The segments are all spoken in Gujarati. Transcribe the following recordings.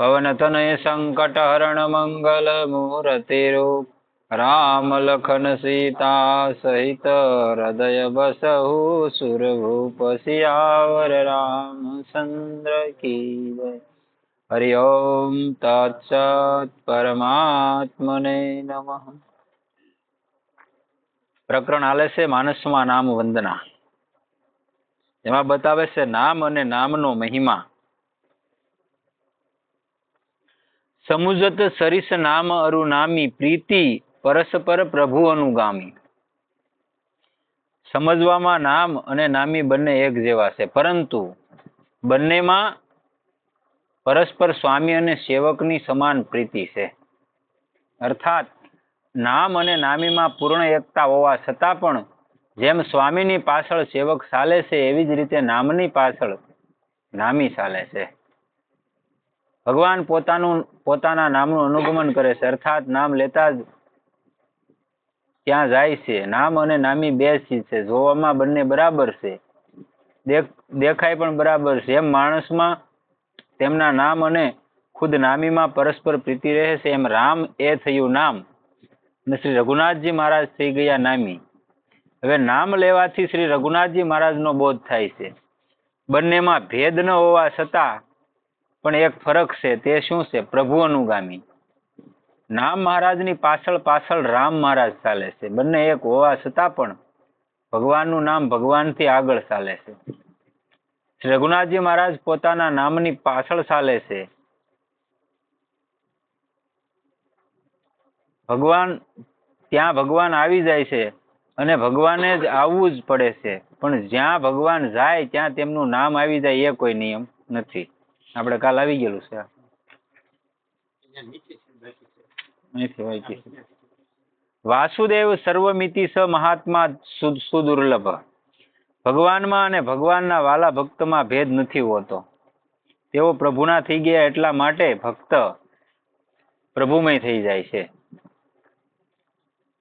પવન તનય સંકટ હરણ મંગલ મૂર્તિ રૂપ રામ લખન સીતા સહિત હૃદય બસહુ સુરભૂપ સિયાવર રામચંદ્ર કી જય હરિ ઓમ તત્સત પરમાત્મને નમઃ પ્રકરણ આલે છે માનસમાં નામ વંદના એમાં બતાવે છે નામ અને નામનો મહિમા સમુજત સરિસ નામ અરુ નામી પ્રીતિ પરસ્પર પ્રભુ અનુગામી. સમજવામાં નામ અને નામી બંને એક જેવા છે. પરંતુ બંનેમાં પરસ્પર સ્વામી અને સેવકની સમાન પ્રીતિ છે. અર્થાત નામ અને નામીમાં પૂર્ણ એકતા હોવા છતાં પણ જેમ સ્વામીની પાછળ સેવક ચાલે છે, એવી જ રીતે નામની પાછળ નામી ચાલે છે. ભગવાન પોતાનું, પોતાના નામનું અનુગમન કરે છે. અર્થાત નામ લેતા જ ત્યાં જાય છે. નામ અને નામી બે ચીજ છે. જોવામાં બંને બરાબર છે. દેખાય પણ બરાબર છે. એમ માણસમાં તેમના નામ અને ખુદ નામીમાં પરસ્પર પ્રીતિ રહે છે. એમ રામ એ થયું નામ. અને શ્રી રઘુનાથજી મહારાજ થઈ ગયા નામી. હવે નામ લેવાથી શ્રી રઘુનાથજી મહારાજનો બોધ થાય છે. બંનેમાં ભેદ ન હોવા છતાં પણ એક ફરક છે, તે શું છે? પ્રભુ અનુગામી. નામ મહારાજની પાછળ પાછળ રામ મહારાજ ચાલે છે. બંને એક હોવા છતાં પણ ભગવાનનું નામ ભગવાનથી આગળ ચાલે છે. શ્રી રઘુનાથજી મહારાજ પોતાના નામની પાછળ ચાલે છે. ભગવાન, ત્યાં ભગવાન આવી જાય છે અને ભગવાને જ આવવું જ પડે છે. પણ જ્યાં ભગવાન જાય, ત્યાં તેમનું નામ આવી જાય, એ કોઈ નિયમ નથી. આપણે કાલ આવી ગયેલું છે. અહીંથી વાંચી છે. વાસુદેવ સર્વમિતિ સ મહાત્મા સુદુર્લભ. ભગવાનમાં અને ભગવાનના વાલા ભક્તમાં ભેદ નથી હોતો. તેઓ પ્રભુના થઈ ગયા એટલા માટે ભક્ત પ્રભુમય થઈ જાય છે.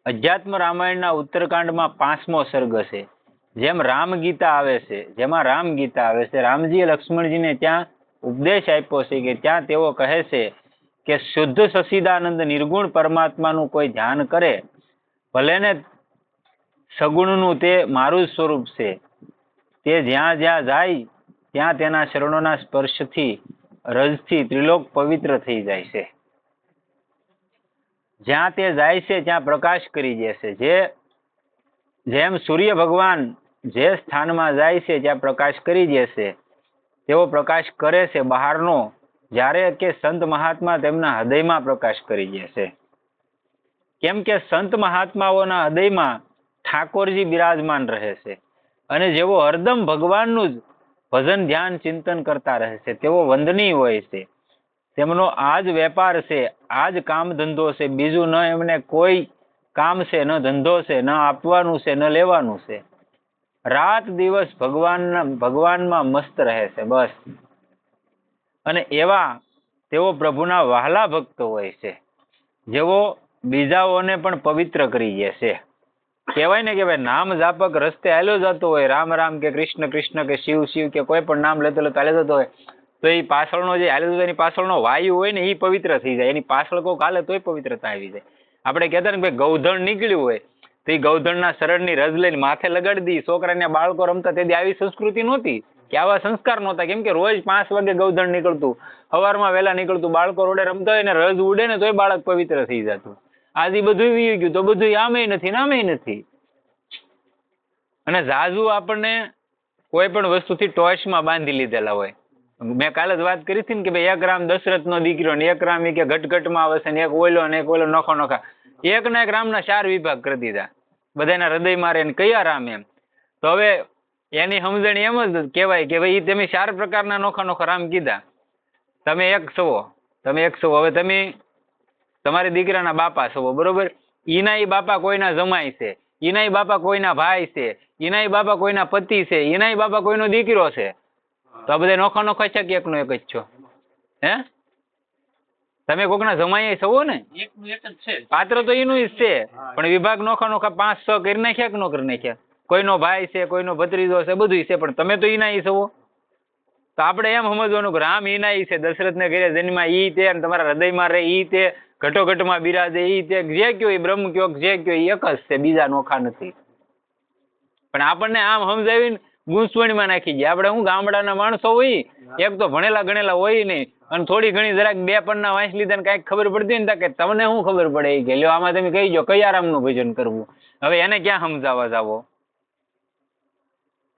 અધ્યાત્મ રામાયણના ઉત્તરકાંડમાં પાંચમો સર્ગ છે. જેમ રામ ગીતા આવે છે જેમાં રામ ગીતા આવે છે રામજીએ લક્ષ્મણજીને ત્યાં ઉપદેશ આપ્યો છે કે ત્યાં તેઓ કહે છે કે શુદ્ધ સસીદાનંદ નિર્ગુણ પરમાત્માનું કોઈ ધ્યાન કરે, ભલે ને સગુણનું તે મારું સ્વરૂપ છે. તે જ્યાં જ્યાં જાય, ત્યાં તેના શરણોના સ્પર્શથી, રજથી ત્રિલોક પવિત્ર થઈ જાય છે. જ્યાં તે જાય છે, ત્યાં પ્રકાશ કરી જશે જે, જેમ સૂર્ય ભગવાન જે સ્થાનમાં જાય છે, ત્યાં પ્રકાશ કરી દે તેવો પ્રકાશ કરે છે બહારનો, જ્યારે કે સંત મહાત્મા તેમના હૃદયમાં પ્રકાશ કરી છે. કેમ કે સંત મહાત્માઓના હૃદયમાં ઠાકોરજી બિરાજમાન રહે છે અને જેવો હરદમ ભગવાનનું જ ભજન, ધ્યાન, ચિંતન કરતા રહે છે તેવો વંદનીય હોય છે. તેમનો આ જ વેપાર છે આ જ કામ ધંધો છે, બીજું ન એમને કોઈ કામ છે, ન ધંધો છે, ન આપવાનું છે, ન લેવાનું છે. રાત દિવસ ભગવાનના ભગવાનમાં મસ્ત રહે છે, બસ. અને એવા તેઓ પ્રભુના વહાલા ભક્તો હોય છે, જેઓ બીજાઓને પણ પવિત્ર કરી દે છે. કહેવાય ને કે ભાઈ, નામ જાપક રસ્તે હાલ્યો જતો હોય, રામ રામ કે કૃષ્ણ કૃષ્ણ કે શિવ શિવ કે કોઈ પણ નામ લેતો લેતો હાલ્યો જતો હોય, તો એ પાછળનો જે હાલ્યો જતો એની પાછળનો વાયુ હોય ને, એ પવિત્ર થઈ જાય. એની પાછળ કોક હાલે તોય પવિત્રતા આવી જાય. આપણે કહેતા ને ભાઈ, ગૌધણ નીકળ્યું હોય તો શરણની રજ લઈને માથે લગાડી દી. છોકરાને બાળકો રમતા તેથી આવી સંસ્કૃતિ નહોતી. કે આવા સંસ્કાર નહોતા. કેમ કે રોજ પાંચ વાગે ગૌધણ નીકળતું. સવારમાં વહેલા નીકળતું, બાળકો રોડે રમતા હોય ને રજ ઉડે ને તોય બાળક પવિત્ર થઈ જતું. આજે બધું વી ગયું. તો બધું આમે નથી ને નથી. અને ઝાઝુ આપણને કોઈ પણ વસ્તુથી ટોચમાં બાંધી લીધેલા હોય. મેં કાલે જ વાત કરી હતી ને કે ભાઈ એક રામ દશરથનો દીકરો ને એક રામ એ કે ઘટઘટમાં આવે છે ને એક ઓયલો ને એક ઓયલો નોખો નોખા. એક ના એક રામના ચાર વિભાગ કરી દીધા. બધાના હૃદય મારે એને કયા રામ એમ. તો હવે એની સમજણ એમ જ કહેવાય કે ભાઈ તમે ચાર પ્રકારના નોખા નોખા રામ કીધા. તમે એક છો, તમે એક છો. હવે તમે તમારી દીકરાના બાપા છો, બરોબર? ઈના બાપા કોઈના જમાય છે, ઈના બાપા કોઈના ભાઈ છે, ઈના બાપા કોઈના પતિ છે, ઈના બાપા કોઈનો દીકરો છે. તો આ બધા નોખા નોખા છે કે એકનો એક જ છો? હે? તમે કોકના જમાઈ છો ને? પાત્ર તો એનું જ છે. પણ વિભાગ નોખા નોખા પાંચ છ કરી નાખ્યા કે ન કરી નાખ્યા? કોઈનો ભાઈ છે કોઈનો ભત્રીજો છે બધું છે પણ તમે તો એના છો તો આપણે એમ સમજવાનું કે રામ એના છે દશરથને ઘરે જન્મા ઈ તે અને તમારા હૃદયમાં રહે ઈ તે ઘટોઘટમાં બિરાજે ઈ તે જે કયો એ બ્રહ્મ કયો જે કયો એક જ છે બીજા નોખા નથી. પણ આપણને આમ સમજાવીને ગૂંચવણીમાં નાખી જાય આપણે હું ગામડાના માણસો હોય એક તો ભણેલા ગણેલા હોય નહીં અને થોડી ઘણી જરાક બે પન્ના વાંચી લીધા ને કાંઈક ખબર પડતી ને કે તમને શું ખબર પડે? એ કે લ્યો આમાં તમે કહી દો કયા રામનું ભજન કરવું? હવે એને ક્યાં સમજાવવા જાવો?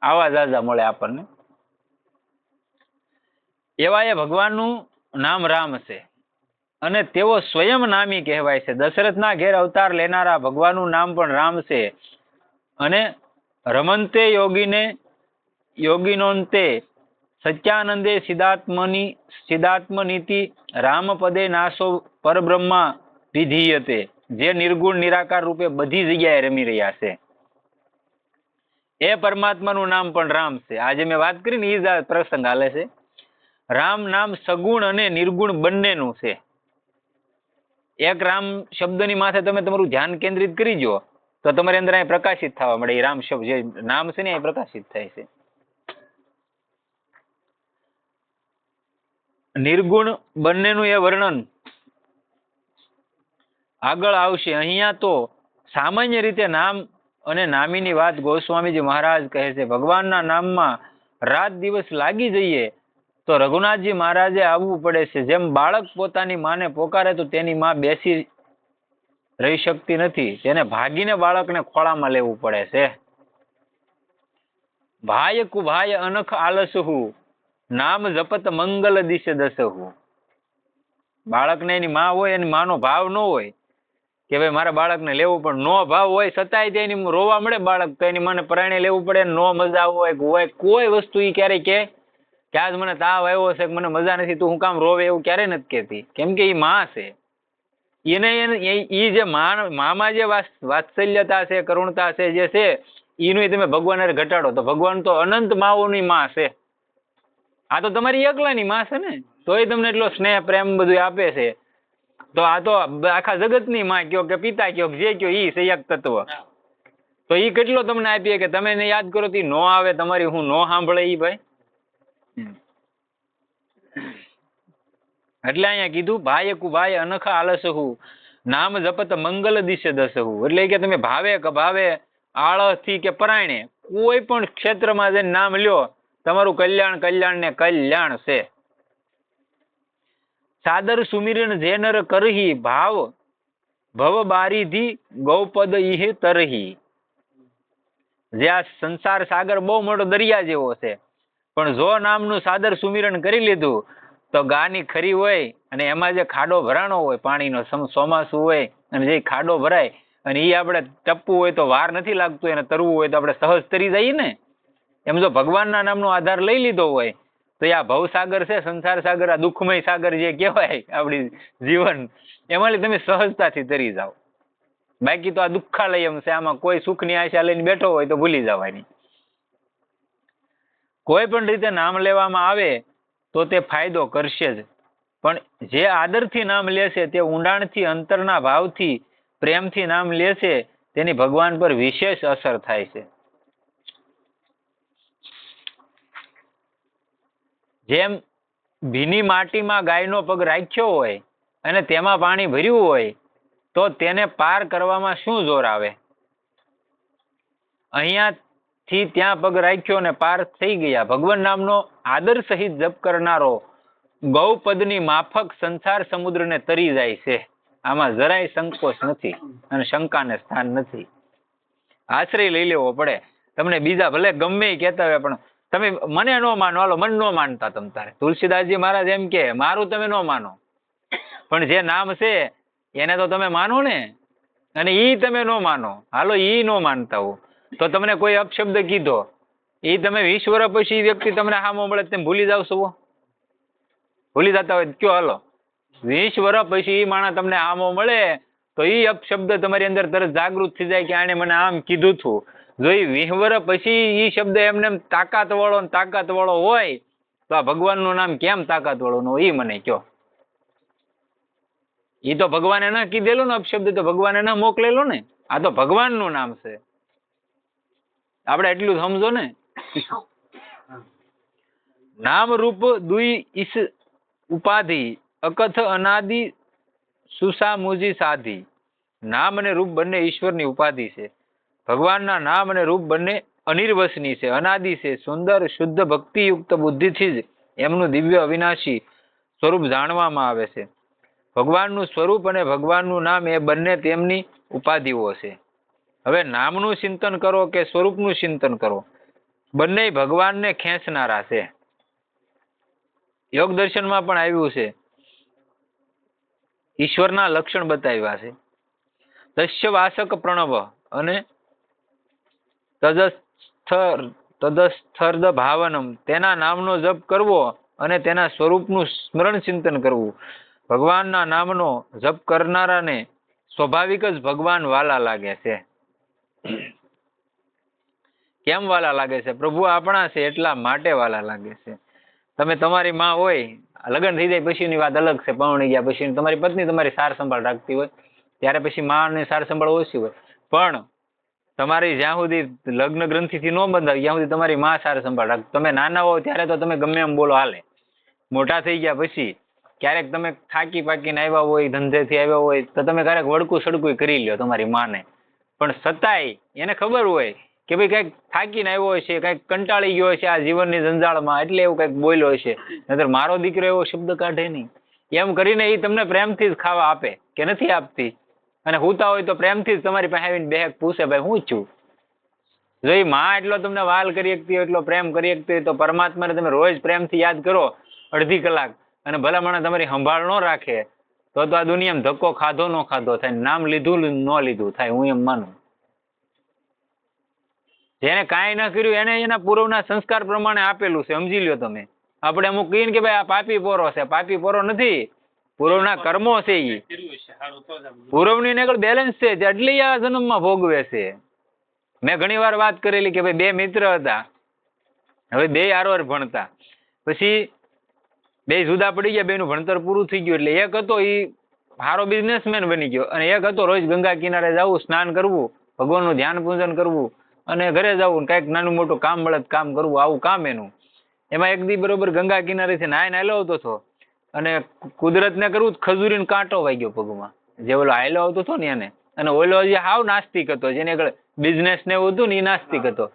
આવા જાજા મળે આપણને. એવા એ ભગવાનનું નામ રામ છે. અને તેઓ સ્વયં નામી કહેવાય છે. દશરથના ઘેર અવતાર લેનારા ભગવાનનું નામ પણ રામ છે. અને રમંતે યોગીને યોગીનોંતે સચ્ચાનંદે સિદ્ધાત્મની, સિદ્ધાત્મનીતિ રામપદે નાસો પરબ્રહ્મા વિધીયતે, જે નિર્ગુણ નિરાકાર રૂપે બધી જગ્યાએ રમી રહ્યા છે. એ પરમાત્માનું નામ પણ રામ છે. આજે મેં વાત કરી ને એ જ પ્રસંગ હાલે છે. રામ નામ સગુણ અને નિર્ગુણ બંનેનું છે. એક રામ શબ્દની માથે તમે તમારું ધ્યાન કેન્દ્રિત કરી જો, તો તમારી અંદર અહીં પ્રકાશિત થવા મળે. એ રામ શબ્દ જે નામ છે ને એ પ્રકાશિત થાય છે. નિર્ગુણ બંનેનું એ વર્ણન આગળ આવશે. અહીંયા તો સામાન્ય રીતે નામ અને નામીની વાત ગોસ્વામીજી મહારાજ કહે છે. ભગવાનના નામમાં રાત દિવસ લાગી જઈએ તો રઘુનાથજી મહારાજે આવવું પડે છે. જેમ બાળક પોતાની માને પોકારે તો તેની માં બેસી રહી શકતી નથી. તેને ભાગીને બાળકને ખોળામાં લેવું પડે છે. ભાય કુભાય અનખ આલસહુ. નામ જપત મંગલ દિશ દસહુ. બાળકને એની માં હોય, એની માનો ભાવ ન હોય, કે ભાઈ મારા બાળકને લેવું પણ નો ભાવ હોય, છતાંય તેની રોવા મળે બાળક, તો એની મને પરાણે લેવું પડે, નો મજા હોય હોય, કોઈ વસ્તુ એ ક્યારેય કે કે આજ મને તાવ આવ્યો છે મને મજા નથી, તું હું કામ રોવે એવું ક્યારેય નથી કહેતી. કેમ કે એ માં છે. એને ઈ જે મામાં જે વાત્સલ્યતા છે, કરુણતા છે, જે છે એનું તમે ભગવાન ઘટાડો. તો ભગવાન તો અનંત માઓની માં છે. આ તો તમારી એકલાની માં છે ને? તોય તમને એટલો સ્નેહ પ્રેમ બધું આપે છે. તો આ તો આખા જગતની માં કયો કે પિતા કયો કે જે કયો ઈ છે એક તત્વ. તો ઈ કેટલો તમને આપીએ કે તમે એને યાદ કરો તી નો આવે તમારી હું નો સાંભળે ઈ ભાઈ. એટલે અહીંયા કીધું ભાઈ કુ ભાઈ અનખા આલસહુ નામ જપત મંગલ દિશે દસહુ. એટલે કે તમે ભાવે કે ભાવે આળસથી કે પરાયણે કોઈ પણ ક્ષેત્રમાં જે નામ લ્યો તમારું કલ્યાણ કલ્યાણ ને કલ્યાણ છે. સાદર સુમિરન જે નર કરહી ભાવ, ભવ બારીધી ગૌપદ ઇહ તરહી. જે આ સંસાર સાગર બહુ મોટો દરિયા જેવો છે. પણ જો નામનું સાદર સુમિરન કરી લીધું, તો ગાની ખરી હોય અને એમાં જે ખાડો ભરાણો હોય, પાણીનો ચોમાસું હોય અને જે ખાડો ભરાય અને એ આપણે ટપવું હોય તો વાર નથી લાગતું, એને તરવું હોય તો આપણે સહજ તરી જઈએ ને. એમ જો ભગવાનના નામનો આધાર લઈ લીધો હોય, તો એ આ ભવસાગર છે, સંસાર સાગર, આ દુઃખમય સાગર જે કહેવાય આપણી જીવન, એમાં તમે સહજતાથી તરી જાઓ. બાકી તો આ દુઃખાલયમ છે, આમાં કોઈ સુખની આશા લઈને બેઠો હોય તો ભૂલી જવાની. કોઈ પણ રીતે નામ લેવામાં આવે તો તે ફાયદો કરશે જ. પણ જે આદરથી નામ લેશે, તે ઊંડાણથી, અંતરના ભાવથી, પ્રેમથી નામ લેશે, તેની ભગવાન પર વિશેષ અસર થાય છે. જેમ ભીની માટીમાં ગાયનો પગ રાખ્યો હોય અને તેમાં પાણી ભર્યું હોય, તો તેને પાર કરવામાં શું જોર આવે? અહીંયાથી ત્યાં પગ રાખ્યો અને પાર થઈ ગયા. ભગવાન નામનો આદર સહિત જપ કરનારો ગૌપદની માફક સંસાર સમુદ્રને તરી જાય છે. આમાં જરાય સંકોચ નથી અને શંકાને સ્થાન નથી. આશ્રય લઈ લેવો પડે. તમને બીજા ભલે ગમે કહેતા હોય, પણ તમે મને ન માનો, હાલો, મને ન માનતા તમ તારે. તુલસીદાસજી મહારાજ એમ કે, મારું તમે ન માનો. પણ જે નામ છે, એને તો તમે માનો ને. અને ઈ તમે ન માનો. હાલો, ઈ ન માનતા હો. તો તમને કોઈ અપશબ્દ કીધો, ઈ તમે વીસ વર્ષ પછી વ્યક્તિ તમને હામો મળે તેમ ભૂલી જાવ છો ભૂલી જતા હોય કયો હાલો. વીસ વર્ષ પછી ઈ માણસ તમને આમો મળે તો ઈ અપશબ્દ તમારી અંદર તરત જાગૃત થઈ જાય કે આને મને આમ કીધું હતું જો એ વિહવર પછી એ શબ્દ એમને તાકાત વાળો તાકાત વાળો હોય, તો આ ભગવાનનું નામ કેમ તાકાત વાળું ન એ મને કયો. એ તો ભગવાને ના કીધેલું ને અપશબ્દ તો ભગવાને ના મોકલેલો ને. આ તો ભગવાનનું નામ છે. આપણે એટલું સમજો ને. નામ રૂપ દુઈ ઈસ ઉપાધિ, અકથ અનાદિ સુસામુજી સાધી. નામ અને રૂપ બંને ઈશ્વરની ઉપાધિ છે. ભગવાનના નામ અને રૂપ બંને અનિર્વસની છે, અનાદિ છે, સુંદર, શુદ્ધ, ભક્તિયુક્ત બુદ્ધિથી જ એમનું દિવ્ય અવિનાશી સ્વરૂપ જાણવામાં આવે છે. ભગવાનનું સ્વરૂપ અને ભગવાનનું નામ એ બંને તેમની ઉપાધિઓ છે. હવે નામનું ચિંતન કરો કે સ્વરૂપનું ચિંતન કરો? બંને ભગવાનને ખેંચનારા છે. યોગ દર્શનમાં પણ આવ્યું છે. ઈશ્વરના લક્ષણ બતાવ્યા છે. દસ્ય વાસક પ્રણવ અને તદસ્થર્દ ભાવનમ. તેના નામનો જપ કરવો અને તેના સ્વરૂપનું સ્મરણ ચિંતન કરવું. ભગવાનના નામનો જપ કરનારાને સ્વાભાવિક જ ભગવાન વાલા લાગે છે. કેમ વાલા લાગે છે? પ્રભુ આપણા છે એટલા માટે વાલા લાગે છે. તમે તમારી માં હોય, લગ્ન થઈ જાય પછીની વાત અલગ છે પરણી ગયા પછી તમારી પત્ની તમારી સાર સંભાળ રાખતી હોય, ત્યારે પછી માની સાર સંભાળ ઓછી હોય. પણ તમારી જ્યાં સુધી લગ્ન ગ્રંથિથી ન બંધાય, ત્યાં સુધી તમારી માં સાર સંભાળ રાખ તમે નાના હો ત્યારે તો તમે ગમે એમ બોલો, હાલે. મોટા થઈ ગયા પછી ક્યારેક તમે થાકી પાકીને આવ્યા હોય, ધંધેથી આવ્યા હોય, તો તમે ક્યારેક વડકું સડકું કરી લ્યો તમારી માને. પણ છતાંય એને ખબર હોય કે ભાઈ કંઈક થાકીને આવ્યો છે કંઈક કંટાળી ગયો છે આ જીવનની જંજાળમાં એટલે એવું કંઈક બોલ્યો હશે નહીતર મારો દીકરો એવો શબ્દ કાઢે નહીં. એમ કરીને એ તમને પ્રેમથી જ ખાવા આપે કે નથી આપતી. અને હુતા હોય તો પ્રેમથી જ તમારી પાસે આવીને બેહક પૂછે, ભાઈ, હું છું? જો એ માં એટલો તમને વાલ કરી શકતી હોય, એટલો પ્રેમ કરી શકતી હોય, તો પરમાત્માને તમે રોજ પ્રેમથી યાદ કરો અડધી કલાક. અને ભલામણ તમારી સંભાળ ન રાખે, તો તો આ દુનિયામાં ધક્કો ખાધો ન ખાધો થાય, નામ લીધું ન લીધું થાય, હું એમ માનું. જેને કાંઈ ન કર્યું, એને એના પૂર્વના સંસ્કાર પ્રમાણે આપેલું છે, સમજી લ્યો તમે. આપણે અમુક કહીએ કે, ભાઈ, આ પાપી પોરો છે, પાપી પોરો નથી. પૂર્વના કર્મો છે ઈ. પૂર્વની આગળ બેલેન્સ છે એટલે આ જન્મમાં ભોગવે છે. મેં ઘણી વાર વાત કરેલી કે ભાઈ બે મિત્ર હતા. હવે બે આરોર ભણતા. પછી બે જુદા પડી ગયા, બેનું ભણતર પૂરું થઈ ગયું એટલે એક હતો એ સારો બિઝનેસમેન બની ગયો અને એક હતો રોજ ગંગા કિનારે જવું, સ્નાન કરવું, ભગવાનનું ધ્યાન પૂજન કરવું અને ઘરે જવું કાંઈક નાનું મોટું કામ મળે કામ કરવું, આવું કામ એનું. એમાં એક દી બરોબર ગંગા કિનારેથી નાય નાયલો હતો. અને કુદરતને કરવું તો ખજૂરીનો કાંટો વાગ્યો પગમાં. જે ઓલો હાલ્યો આવતો હતો ને એને. અને ઓલો જે હાવ નાસ્તિક હતો, જેને આગળ બિઝનેસ ને એવું હતું ને એ નાસ્તિક હતો.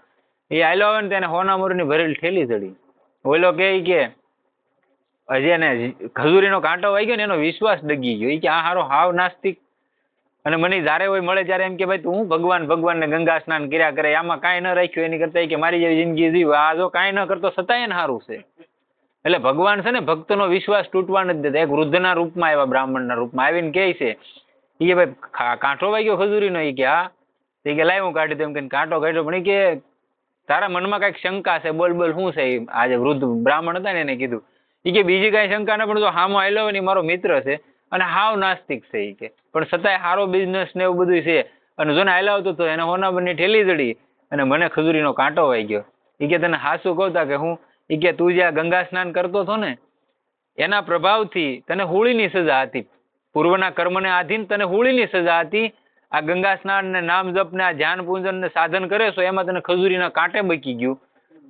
એ હાલ્યો આવે ને તેને હોનામોરની ભરેલી ઠેલી ચડી. ઓલો કહે કે, હજી એને ખજૂરીનો કાંટો વાગ્યો ને એનો વિશ્વાસ ડગી ગયો. એ કે આ હારો હાવ નાસ્તિક. અને મને જ્યારે હોય મળે ત્યારે એમ કે, ભાઈ તું ભગવાન ભગવાન ને ગંગા સ્નાન કર્યા કરે? આમાં કાંઈ ન રાખ્યું. એની કરતા કે, મારી જેવી જિંદગી જીવ. આ જો કાંઈ ન કરતો, છતાંય ને સારું છે. એટલે ભગવાન છે ને ભક્તનો વિશ્વાસ તૂટવા નથી દેતા. એક વૃદ્ધના રૂપમાં આવ્યા, બ્રાહ્મણના રૂપમાં. આવીને કહે છે એ ભાઈ કાંઠો વાગ્યો ખજૂરીનો? એ કે, હા. તે કે, લાય કાઢી દઉં. કે કાંટો કાઢ્યો. પણ એ કે, તારા મનમાં કાંઈક શંકા છે. બોલ બોલ, શું છે? આજે વૃદ્ધ બ્રાહ્મણ હતા ને એને કીધું. એ કે, બીજી કાંઈ શંકા ના, પણ જો હામો આવેલો ને મારો મિત્ર છે અને હાવ નાસ્તિક છે એ કે. પણ છતાંય સારો બિઝનેસ ને એવું બધું છે. અને જો ને હાલ્યો આવતો હતો એને હોનાબરની ઠેલી જડી અને મને ખજૂરીનો કાંટો વાઈ ગયો ઈ કે, તને હાસુ કહું કે હું ઈ કે તું જ્યાં ગંગા સ્નાન કરતો હતો ને, એના પ્રભાવથી તને હોળીની સજા હતી. પૂર્વના કર્મને આધીન તને હોળીની સજા હતી. આ ગંગા સ્નાન ને નામ જપ ને આ ધ્યાન પૂજન ને સાધન કરે છો, એમાં તને ખજૂરીના કાંટે બકી ગયું.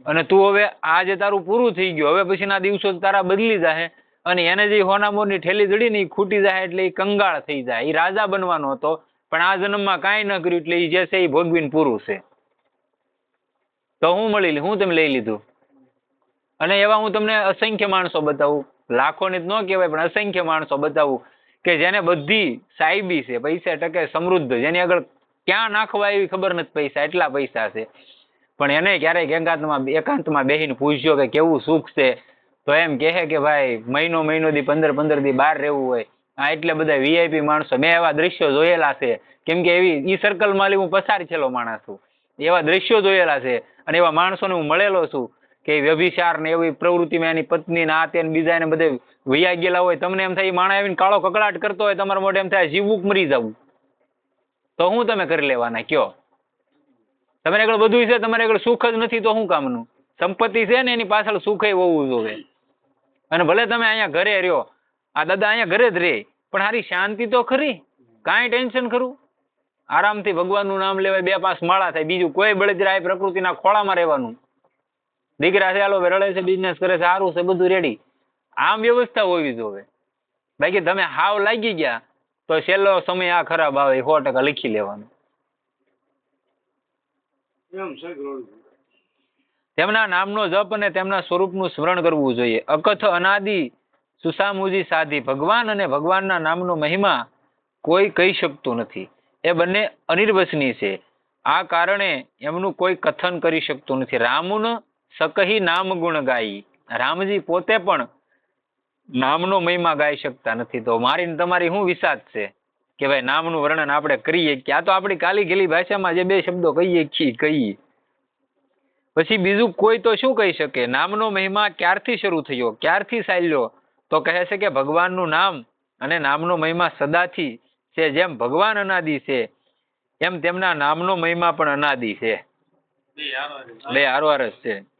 અને તું હવે આજે તારું પૂરું થઈ ગયું. હવે પછીના દિવસો તારા બદલી જાહે. અને એને જે હોનામોરની ઠેલી જડી ને એ ખૂટી જાય એટલે એ કંગાળ થઈ જાય. એ રાજા બનવાનો હતો. પણ આ જન્મમાં કાંઈ ન કર્યું એટલે એ જે છે એ ભોગવીને પૂરું છે. તો હું મળી લઈ હું તમે લઈ લીધું. અને એવા હું તમને અસંખ્ય માણસો બતાવું. લાખોને ન કહેવાય, પણ અસંખ્ય માણસો બતાવું કે જેને બધી સાહેબી છે, પૈસા ટકે સમૃદ્ધ, જેની આગળ ક્યાં નાખવા એવી ખબર નથી પૈસા, એટલા પૈસા છે. પણ એને ક્યારેક એકાંતમાં એકાંતમાં બેસીને પૂછ્યો કે કેવું સુખ છે? તો એમ કહે કે ભાઈ, મહિનો મહિનો દી પંદર પંદર દી બહાર રહેવું હોય. આ એટલે બધા વીઆઈપી માણસો, મેં એવા દ્રશ્યો જોયેલા છે. કેમ કે એવી ઈ સર્કલમાંથી હું પસાર છેલ્લો માણસ છું. એવા દ્રશ્યો જોયેલા છે અને એવા માણસોને હું મળેલો છું. કે વ્યભિચાર ને એવી પ્રવૃત્તિમાં એની પત્ની ને આ તેને બીજા ને બધે વૈયા ગયેલા હોય, તમને એમ થાય ઈ માણસ આવીને કાળો કકડાટ કરતો હોય, તમારા મોઢે એમ થાય જીવવું મરી જવું તો હું તમે કરી લેવાના, કયો? તમારે આગળ બધું છે, તમારે આગળ સુખ જ નથી, તો શું કામનું? સંપત્તિ છે ને એની પાછળ સુખ હોવું જોઈએ. અને ભલે તમે અહીંયા ઘરે રહ્યો, આ દાદા અહીંયા ઘરે જ રહે પણ હારી શાંતિ તો ખરી? કાંઈ ટેન્શન ખરું? આરામથી ભગવાનનું નામ લેવાય, બે પાંચ માળા થાય, બીજું કોઈ બળદરા એ પ્રકૃતિના ખોળામાં રહેવાનું. દીકરા છે હાલો રડે છે બિઝનેસ કરે છે સારું છે બધું રેડી આમ વ્યવસ્થા હોવી જોવે બાકી તમે હાવ લાગી ગયા તો છેલ્લો સમય આ ખરાબ આવે સો ટકા લખી લેવાનું. તેમના નામનો જપ અને તેમના સ્વરૂપનું સ્મરણ કરવું જોઈએ. અકથ અનાદિ સુસામુજી સાધી. ભગવાન અને ભગવાનના નામનો મહિમા કોઈ કહી શકતું નથી. એ બંને અનિર્વચનીય છે. આ કારણે એમનું કોઈ કથન કરી શકતું નથી. રામુન સકહી નામ ગુણ ગાઈ. રામજી પોતે પણ નામનો મહિમા ગાઈ શકતા નથી. તો મારી તમારી શું વિસાદ છે? કે ભાઈ નામનું વર્ણન આપણે કરીએ કે આ તો આપણી કાલી ગેલી ભાષામાં જે બે શબ્દો કહીએ છીએ કહીએ. પછી બીજું કોઈ તો શું કહી શકે? નામનો મહિમા ક્યારથી શરૂ થયો? ક્યારથી ચાલ્યો? તો કહે છે કે ભગવાનનું નામ અને નામનો મહિમા સદાથી છે. જેમ ભગવાન અનાદિ છે એમ તેમના નામનો મહિમા પણ અનાદિ છે. બે આરવારસ છે. બે હારવાર જ છે.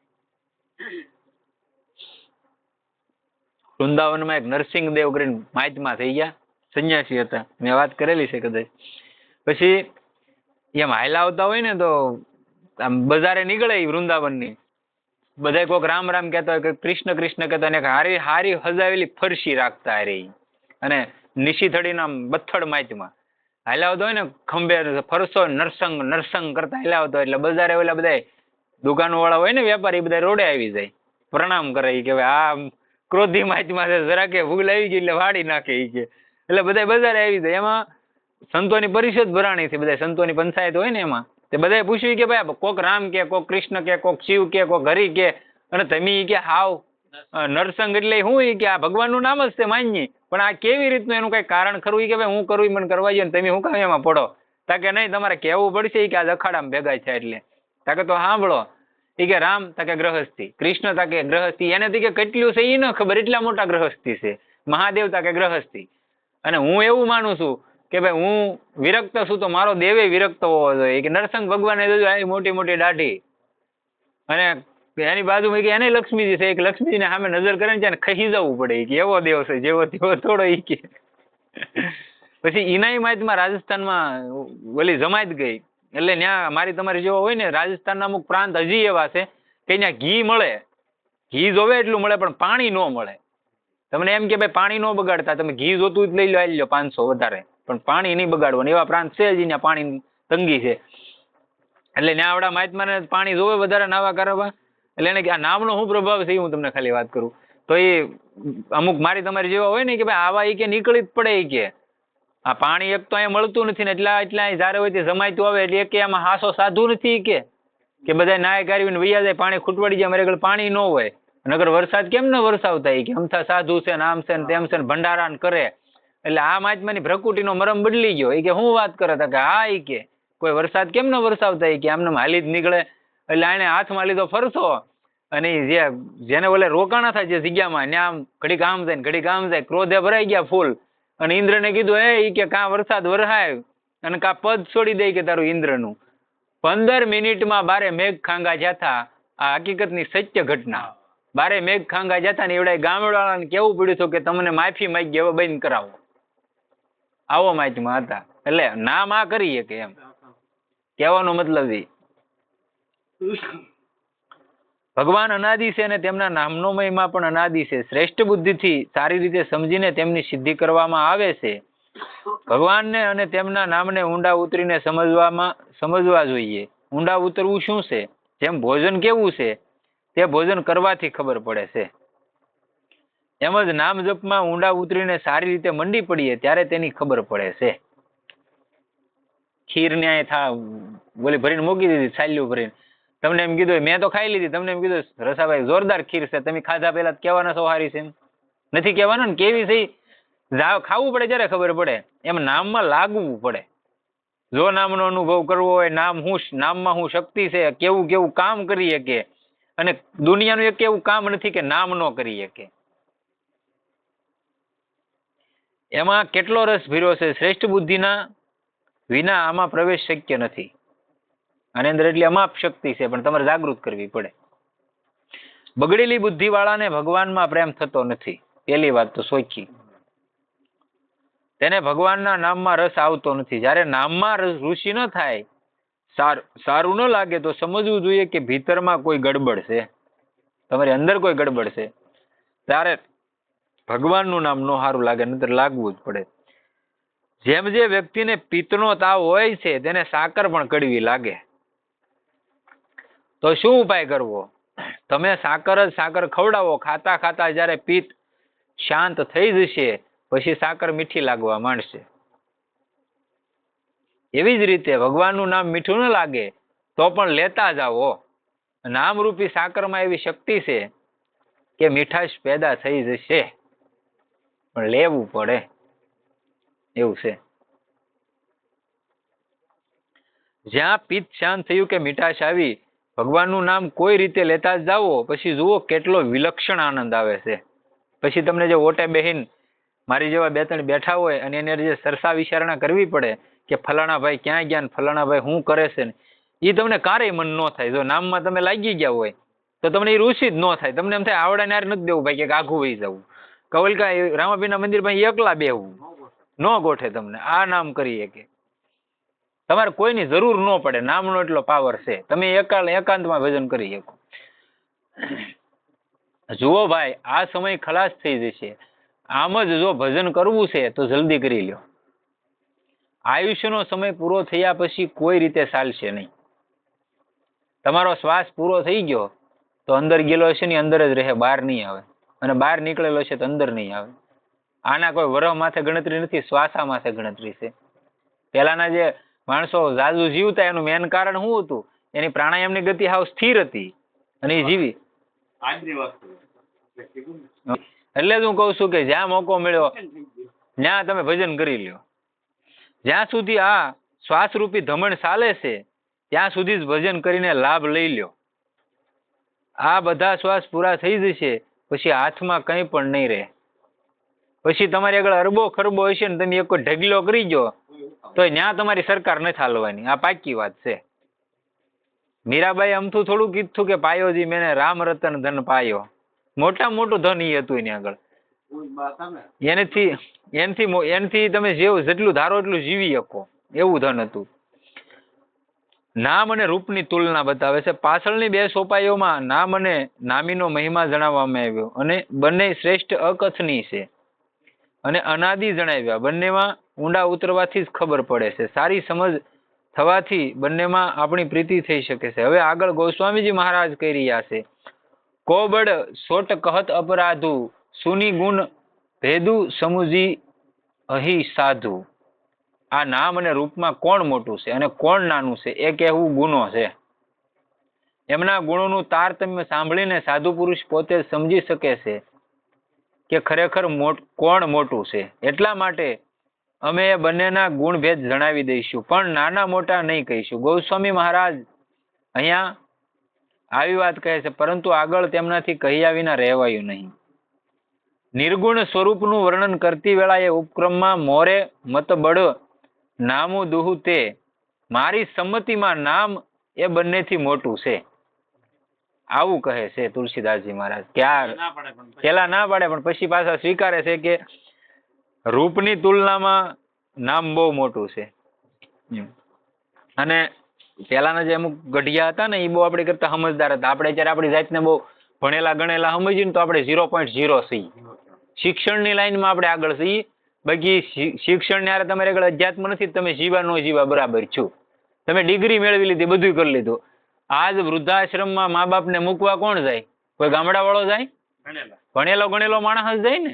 વૃંદાવનમાં એક નરસિંહ દેવ કરીને માયતમાં થઈ ગયા. સંન્યાસી હતા. મેં વાત કરેલી છે કદાચ. પછી એમ હાયલા આવતા હોય ને તો આમ બજારે નીકળે વૃંદાવનની. બધા કોક રામ રામ કહેતા હોય કે કૃષ્ણ કૃષ્ણ કહેતા અને હારી હારી હજાવેલી ફરસી રાખતા હારે અને નિશી થડીને બથડ માયતમાં હાયલા આવતા હોય ને ખંભે ફરસો નરસંગ નરસંગ કરતા હાયલા આવતા એટલે બજારે ઓલા બધા દુકાનો વાળા હોય ને વેપારી બધા રોડે આવી જાય. પ્રણામ કરે કે ભાઈ આ ક્રોધી માચમાં છે જરા કે ભૂલ આવી ગઈ એટલે વાડી નાખે એ કે. એટલે બધા બજારે આવી જાય. એમાં સંતોની પરિષદ ભરાણી છે બધા સંતોની પંચાયત હોય ને એમાં. તે બધાએ પૂછ્યું કે ભાઈ કોક રામ કે, કોક કૃષ્ણ કે, કોક શિવ કે, કોક હરિ કે, અને તમે કે હાવ. નરસંગ એટલે હું એ કે આ ભગવાનનું નામ જ છે માન્ય. પણ આ કેવી રીતનું એનું કઈ કારણ ખરું? એ કે ભાઈ હું કરવું મને કરવા જોઈએ તમે હું કામ એમાં પડો? તાકે નહીં, તમારે કહેવું પડશે કે આ અખાડામાં ભેગા છે એટલે. તાકે તો સાંભળો. ઈ કે રામ તાકે ગ્રહસ્થી. કૃષ્ણ તાકે ગ્રહસ્થી. એને તી કે કેટલું છે ઈ ન ખબર. એટલા મોટા ગ્રહસ્થી છે. મહાદેવ તાકે ગ્રહસ્થી. અને હું એવું માનું છું કે ભાઈ હું વિરક્ત છું તો મારો દેવે વિરક્ત હોવો જોઈએ. કે નરસંગ ભગવાને જોજો આવી મોટી મોટી દાઢી. અને એની બાજુમાં કે એને લક્ષ્મીજી છે. એક લક્ષ્મીજીને સામે નજર કરે ને ત્યારે ખસી જવું પડે. કે એવો દેવ છે. જેવો તેવો થોડો ઈ કે. પછી ઇનાઈ માહિતમાં રાજસ્થાનમાં ઓલી જમાત ગઈ. એટલે ત્યાં મારી તમારી જેવા હોય ને રાજસ્થાનના અમુક પ્રાંત હજી એવા છે કે ત્યાં ઘી મળે. ઘી જોવે એટલું મળે, પણ પાણી ન મળે. તમને એમ કે ભાઈ પાણી ન બગાડતા, તમે ઘી જોતું જ લઈ લો આવી લો પાંચસો વધારે. પણ પાણી નહીં બગાડવાનું. એવા પ્રાંત છે જ ત્યાં પાણી તંગી છે. એટલે ત્યાં આવડા મહાત્માને પાણી જોવે વધારે, નાવા કરવા. એટલે એને કે આ નામનો શું પ્રભાવ છે એ હું તમને ખાલી વાત કરું. તો એ અમુક મારી તમારી જેવા હોય ને કે ભાઈ આવા એ કે નીકળી જ પડે એ કે. આ પાણી એક તો અહીંયા મળતું નથી ને એટલા એટલા જ્યારે હોય તે જમાયતું આવે એટલે એક આમાં હાસો સાધુ નથી કે. કે બધા નાય કાઢીને વૈયા જાય, પાણી ખૂટવાડી જાય મારે પાણી ન હોય. નગર વરસાદ કેમ ન વરસાવતા કે? અમથા સાધુ છે ને આમ છે ને તેમ છે ને ભંડારા કરે. એટલે આ મહાત્માની પ્રકૃતિનો મરમ બદલી ગયો. એ કે હું વાત કરે કે હા એ કે, કોઈ વરસાદ કેમ ન વરસાવતા ઈ કે? આમને આમ હાલી જ નીકળે. એટલે આને હાથમાં લીધો ફરસો. અને જે, જેને ઓલે રોકાણા થાય જે જગ્યામાં ને આમ ઘડીક આમ જાય ને ઘડીક આમ જાય, ક્રોધે ભરાઈ ગયા ફૂલ. અને ઇન્દ્રને કીધું એ ઈ કે કાં વરસાદ વરહાય? અને કાં પદ છોડી દે કે તારું ઇન્દ્રનું. પંદર મિનિટમાં બારે મેઘ ખાંગા જાતા, આ હકીકતની સત્ય ઘટના. બારે મેઘ ખાંગા જતા ને એવડા ગામડાવાળાને કેવું પડ્યું હતું કે તમને માફી માગી હવે બંધ કરાવો. આવો માહિતીમાં હતા. એટલે નામ આ કરીએ કે એમ. કહેવાનો મતલબ એ ભગવાન અનાદિ છે અને તેમના નામનો મહિમા પણ અનાદિ છે. શ્રેષ્ઠ બુદ્ધિથી સારી રીતે સમજીને તેમની સિદ્ધિ કરવામાં આવે છે. ભગવાનને અને તેમના નામને ઊંડા ઉતરીને સમજવામાં, સમજવા જોઈએ. ઊંડા ઉતરવું શું છે? જેમ ભોજન કેવું છે? તે ભોજન કરવાથી ખબર પડે છે. એમ જ નામ જપમાં ઊંડા ઉતરીને સારી રીતે મંડી પડીએ ત્યારે તેની ખબર પડે છે. ખીર ન્યાય થા, બોલી ભરીને મૂકી દીધી છાલ્યું ભરીને. તમને એમ કીધું મેં તો ખાઈ લીધી. તમને એમ કીધું રસાભાઈ, જોરદાર ખીર છે. તમે ખાધા પહેલા કહેવાના છો હારી છે નથી કહેવાનું ને? કેવી છે ખાવું પડે જ્યારે ખબર પડે. એમ નામમાં લાગવું પડે. જો નામનો અનુભવ કરવો હોય, નામ હું નામમાં હું શક્તિ છે, કેવું કેવું કામ કરી શકે? અને દુનિયાનું એક એવું કામ નથી કે નામ ન કરી શકે. એમાં કેટલો રસ ભીરો છે? શ્રેષ્ઠ બુદ્ધિના વિના આમાં પ્રવેશ શક્ય નથી. આની અંદર એટલી અમાપ શક્તિ છે, પણ તમારે જાગૃત કરવી પડે. બગડેલી બુદ્ધિ વાળાને ભગવાનમાં પ્રેમ થતો નથી. પેલી વાત તો સોચી. તેને ભગવાનના નામમાં રસ આવતો નથી. જ્યારે નામમાં રસ ઋષિ ન થાય, સારું ન લાગે, તો સમજવું જોઈએ કે ભીતરમાં કોઈ ગડબડ છે. તમારી અંદર કોઈ ગડબડ છે. ત્યારે ભગવાનનું નામ નો સારું લાગે નતર લાગવું જ પડે. જેમ જે વ્યક્તિને પિત્તનો તાવ હોય છે, તેને સાકર પણ કડવી લાગે. તો શું ઉપાય કરવો? તમે સાકર જ સાકર ખવડાવો, ખાતા ખાતા જ્યારે પિત્ત શાંત થઈ જશે, પછી સાકર મીઠી લાગવા માંડશે. એવી જ રીતે ભગવાનનું નામ મીઠું ન લાગે, તો પણ લેતા જાઓ. નામરૂપી સાકરમાં એવી શક્તિ છે કે મીઠાશ પેદા થઈ જશે. પણ લેવું પડે. એવું છે. જ્યાં પિત્ત શાંત થયું કે મીઠાશ આવી ભગવાનનું નામ કોઈ રીતે લેતા જ જાઓ, પછી જુઓ કેટલો વિલક્ષણ આનંદ આવે છે. પછી તમને જે ઓટે બહેન મારી જેવા બે ત્રણ બેઠા હોય અને એને જે સરસા વિચારણા કરવી પડે કે ફલાણા ભાઈ ક્યાં ગયા ને ફલાણા ભાઈ શું કરે છે ને એ તમને કારેય મન ન થાય. જો નામમાં તમે લાગી ગયા હોય, તો તમને એ રુચિ જ ન થાય. તમને એમ થાય આવડા નાર નથી દેવું ભાઈ, કે આઘું વહી જવું. કવલકા રામાપીના મંદિરમાં એકલા બેહવું ન ગોઠે તમને. આ નામ કરીએ કે તમારે કોઈની જરૂર ન પડે, નામનો એટલો પાવર છે. તમે એકાલ એકાંતમાં ભજન કરી શકો. જુઓ ભાઈ, આ સમય ખલાસ થઈ જશે. આમ જ જો ભજન કરવું છે, તો જલ્દી કરી લ્યો. આયુષ્યનો સમય પૂરો થયા પછી કોઈ રીતે ચાલશે નહીં. તમારો શ્વાસ પૂરો થઈ ગયો, તો અંદર ગયેલો હશે ને અંદર જ રહે, બહાર નહીં આવે. અને બહાર નીકળેલો છે તો અંદર નહીં આવે. આના કોઈ વરહ માથે ગણતરી નથી, શ્વાસા માથે ગણતરી છે. પહેલાના જે માણસો ઝાઝુ જીવતા એનું મેન કારણ શું હતું? એની પ્રાણાયામની ગતિ હાવ સ્થિર હતી અને એ જીવી. એટલે જ હું કહું છું કે જ્યાં મોકો મળ્યો, ત્યાં તમે ભજન કરી લ્યો. જ્યાં સુધી આ શ્વાસરૂપી ધમણ ચાલે છે, ત્યાં સુધી જ ભજન કરીને લાભ લઈ લ્યો. આ બધા શ્વાસ પૂરા થઈ જશે, પછી હાથમાં કંઈ પણ નહીં રહે. પછી તમારી આગળ અરબો ખરબો હશે ને તમે એક ઢગલો કરી ગયો તો ત્યાં તમારી સરકાર નથી હાલવાની. આ પાકી વાત છે. મીરાબાઈ અમથું થોડું કીધું કે પાયોજી મેને રામ રતન ધન પાયો. મોટા મોટું ધન એ હતું એની આગળ. એનાથી એનાથી મો- તમે જેવું જેટલું ધારો એટલું જીવી શકો. એવું ધન હતું. નામ અને રૂપની તુલના બતાવે છે. પાછળની બે સોપાઈઓમાં નામ અને નામીનો મહિમા જણાવવામાં આવ્યો. અને બંને શ્રેષ્ઠ અકથની છે. અને અનાદિ જણાવ્યા. બંનેમાં ઊંડા ઉતરવાથી જ ખબર પડે છે. સારી સમજ થવાથી બંનેમાં આપણી પ્રીતિ થઈ શકે છે. હવે આગળ ગોસ્વામીજી મહારાજ કહી રહ્યા છે. કોબડ સોટ કહત અપરાધુ, સુની ગુણ ભેદુ સમુજી અહી સાધુ. આ નામ અને રૂપમાં કોણ મોટું છે અને કોણ નાનું છે? એ કહેવું ગુનો છે. એમના ગુણોનું તારતમ્ય સાંભળીને સાધુ પુરુષ પોતે સમજી શકે છે કે ખરેખર કોણ મોટું છે? એટલા માટે અમે બંનેના ગુણભેદ જણાવી દઈશું પણ નાના મોટા નહીં કહીશું. ગૌસ્વામી મહારાજ અહીંયા આવી વાત કહે છે પરંતુ આગળ તેમનાથી કહ્યા વિના રહેવાયું નહીં. નિર્ગુણ સ્વરૂપનું વર્ણન કરતી વેળાએ ઉપક્રમમાં મોરે મતબળ નામું દુહુ તે મારી સંમતિમાં નામ એ બંનેથી મોટું છે. આવું કહે છે તુલસીદાસજી મહારાજ. કે આ ના પડે પણ પછી. પેલા ના પાડે પણ પછી પાછા સ્વીકારે છે કે રૂપની તુલનામાં નામ બહુ મોટું છે. અને પહેલાના જે અમુક ગઢિયા હતા ને એ બહુ આપણે કરતા સમજદાર હતા. આપણે જ્યારે આપણી જાતને બહુ ભણેલા ગણેલા સમજીએ તો આપણે ઝીરો પોઈન્ટ ઝીરો સી. શિક્ષણની લાઈનમાં આપણે આગળ છીએ બાકી શિક્ષણની તમારે આગળ અધ્યાત્મ નથી તમે જીવા નો જીવા બરાબર છો. તમે ડિગ્રી મેળવી લીધી બધું કરી લીધું. આજ વૃદ્ધાશ્રમમાં મા બાપને મૂકવા કોણ જાય? કોઈ ગામડાવાળો જાય? ભણેલો. ગણેલો માણસ જાય ને?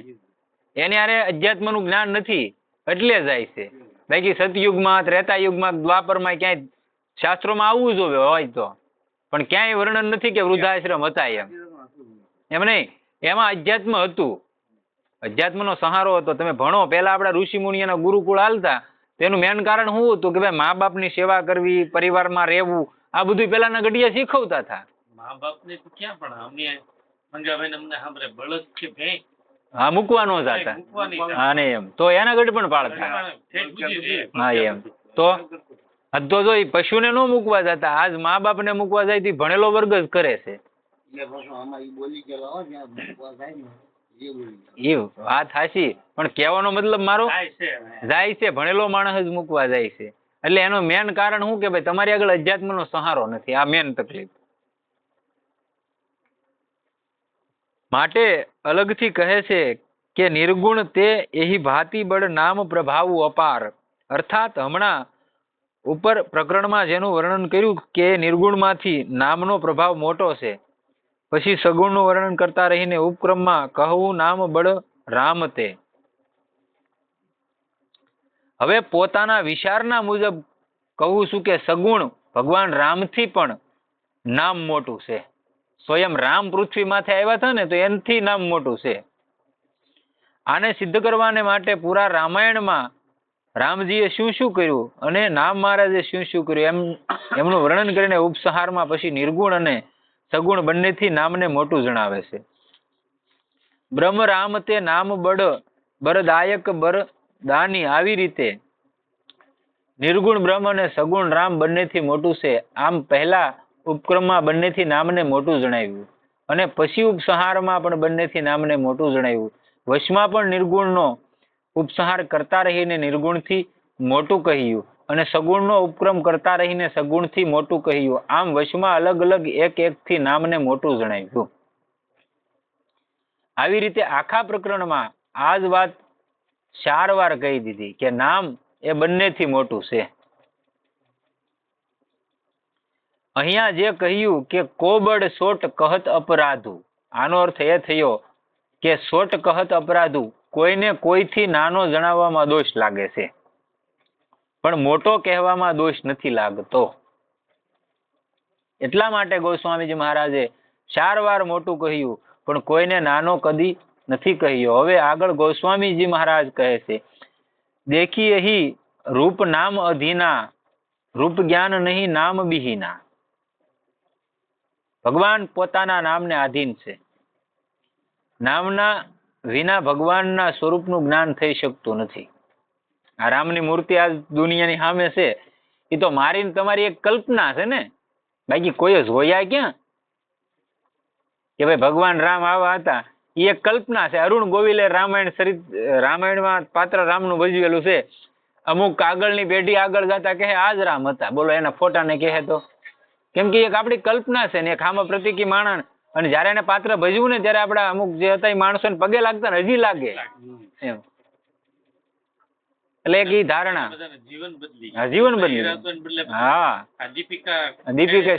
એની હારે અધ્યાત્મનું જ્ઞાન નથી, એટલે જાય છે. બાકી સતયુગમાં ત્રેતા યુગમાં દ્વાપરમાં ક્યાંય શાસ્ત્રોમાં આવવું જોવે હોય તો. પણ ક્યાંય વર્ણન નથી કે વૃદ્ધાશ્રમ હતા એમ. એમ નહીં. એમાં અધ્યાત્મ હતું. અધ્યાત્મનો સહારો હતો. તમે ભણો. પહેલા આપણા ઋષિ મુનિઓના ગુરુકુળ હાલતા. તેનું મેન કારણ શું હતું કે ભાઈ, મા બાપની સેવા કરવી, પરિવારમાં રહેવું, આ બધું પહેલાના ગઢિયા શીખવતા હતા. મા બાપને ક્યાં પણ અમને મંગાભાઈ અમને સાંભળે. બળદ કે ભેંસ. હા મૂકવા જ મૂકવાની છે. હા ને એમ. તો એના ગઢ પણ પાળતા છે. હા એમ. તો તો જો ઈ પશુને ન મૂકવા જતા આજ મા બાપને મૂકવા જાય થી ભણેલો વર્ગ જ કરે છે. એ. એ વાત હાચી. પણ કહેવાનો મતલબ મારો? જાય છે ભણેલો માણસ જ મૂકવા જાય છે. એટલે એનું મેન કારણ શું કે ભાઈ તમારી આગળ અધ્યાત્મનો સહારો નથી. આ મેન તકલીફ. માટે અલગથી કહે છે કે નિર્ગુણ તે એહી ભાતી બળ નામ પ્રભાવું અપાર. અર્થાત હમણાં ઉપર પ્રકરણમાં જેનું વર્ણન કર્યું કે નિર્ગુણમાંથી નામનો પ્રભાવ મોટો છે. પછી સગુણનું વર્ણન કરતા રહીને ઉપક્રમમાં કહવું નામ બળ રામ તે. હવે પોતાના વિચારના મુજબ કહું છું કે સગુણ ભગવાન રામથી પણ નામ મોટું છે. સ્વયં રામ પૃથ્વી માથે આવ્યા હતા ને, તો એનથી નામ મોટું છે. આને સિદ્ધ કરવાને માટે પૂરા રામાયણમાં રામજીએ શું શું કર્યું અને નામ મહારાજે શું શું કર્યું એમ, એમનું વર્ણન કરીને ઉપસહારમાં પછી નિર્ગુણ અને સગુણ બંનેથી નામને મોટું જણાવે છે. બ્રહ્મ, રામ તે નામ બળ, બરદાયક બર, દાની આવી રીતે નિર્ગુણ, બ્રહ્મ અને સગુણ રામ બંનેથી મોટું છે. આમ પહેલા ઉપક્રમમાં બંનેથી નામને મોટું જણાવ્યું. અને પછી ઉપસંહારમાં પણ બંનેથી નામને મોટું જણાવ્યું. વશમાં પણ નિર્ગુણનો ઉપસંહાર કરતા રહીને નિર્ગુણથી મોટું કહ્યું અને સગુણનો ઉપક્રમ કરતા રહીને સગુણથી મોટું કહ્યું. આમ વશમાં અલગ અલગ એક એકથી નામને મોટું જણાવ્યું. આવી રીતે આખા પ્રકરણમાં આ જ વાત ચાર વાર કહી દીધી કે નામ એ બંનેથી મોટું છે. અહીંયા જે કહ્યું કે કોબડ સોટ કહત અપરાધુ, આનો અર્થ એ થયો કે સોટ કહત અપરાધુ કોઈને કોઈથી નાનો જણાવવામાં દોષ લાગે છે. પણ મોટો કહેવામાં દોષ નથી લાગતો. એટલા માટે ગોસ્વામીજી મહારાજે ચાર વાર મોટું કહ્યું, પણ કોઈને નાનો કદી નથી કહ્યો. હવે આગળ ગોસ્વામીજી મહારાજ કહે છે, દેખી રૂપ નામ અધીના રૂપ જ્ઞાન નહીં નામ બિહીના. ભગવાન પોતાના નામને આધીન છે. નામના વિના ભગવાનના સ્વરૂપનું જ્ઞાન થઈ શકતું નથી. આ રામની મૂર્તિ આ દુનિયાની સામે છે. એ તો મારી તમારી એક કલ્પના છે ને. બાકી કોઈ જ હોયા ક્યાં? કે ભાઈ ભગવાન રામ આવા હતા. એ એક કલ્પના છે. અરુણ ગોવિલે રામાયણ સરિત, રામાયણમાં પાત્ર રામનું ભજવેલું છે. અમુક આગળની પેઢી આગળ જતા કહે આ જ રામ હતા. બોલો, એના ફોટાને કહે તો. કેમ કે એક આપણી કલ્પના છે ને એક આમાં પ્રતિકી માણસ. અને જયારે એને પાત્ર ભજવું ને ત્યારે આપણા અમુક જે હતા એ માણસો પગે લાગતા ને હજી લાગે. એમ. એટલે એક ઈ ધારણા. જીવન બદલી હા, જીવન બદલી. હા દીપિકા દીપિકા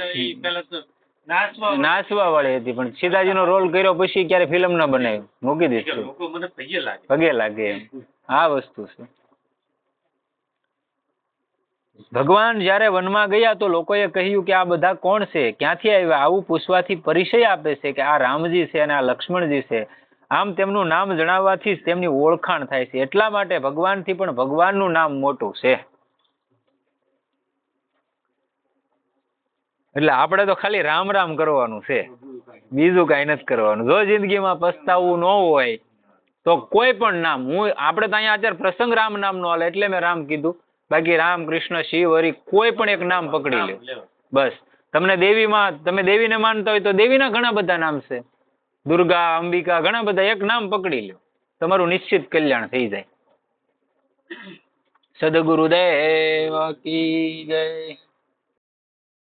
નાચવા વાળી. હતી પણ સીતાજી નો રોલ કર્યો પછી ક્યારે ફિલ્મ ના બનાવી મૂકી દીધું. પગે લાગે. પગે લાગે એમ. આ વસ્તુ છે. ભગવાન જ્યારે વનમાં ગયા તો લોકોએ કહ્યું કે આ બધા કોણ છે? ક્યાંથી આવ્યા? આવું પૂછવાથી પરિચય આપે છે કે આ રામજી છે અને આ લક્ષ્મણજી છે. આમ તેમનું નામ જણાવવાથી તેમની ઓળખાણ થાય છે. એટલા માટે ભગવાનથી પણ ભગવાનનું નામ મોટું છે. એટલે આપણે તો ખાલી રામ રામ કરવાનું છે. બીજું કાંઈ નથી કરવાનું. જો જિંદગીમાં પસ્તાવવું ન હોય, તો કોઈ પણ નામ. હું, આપણે તો અહીંયા અત્યારે પ્રસંગ રામ નામ નો હાલે એટલે મેં રામ કીધું. બાકી રામ કૃષ્ણ શિવ હરિ કોઈ પણ એક નામ પકડી લે. બસ. તમને દેવીમાં તમે દેવીને માનતા હોય તો દેવીના ઘણા બધા નામ છે. દુર્ગા અંબિકા ઘણા બધા એક નામ પકડી લો તમારું નિશ્ચિત કલ્યાણ થઈ જાય. સદગુરુદેવ કી જય.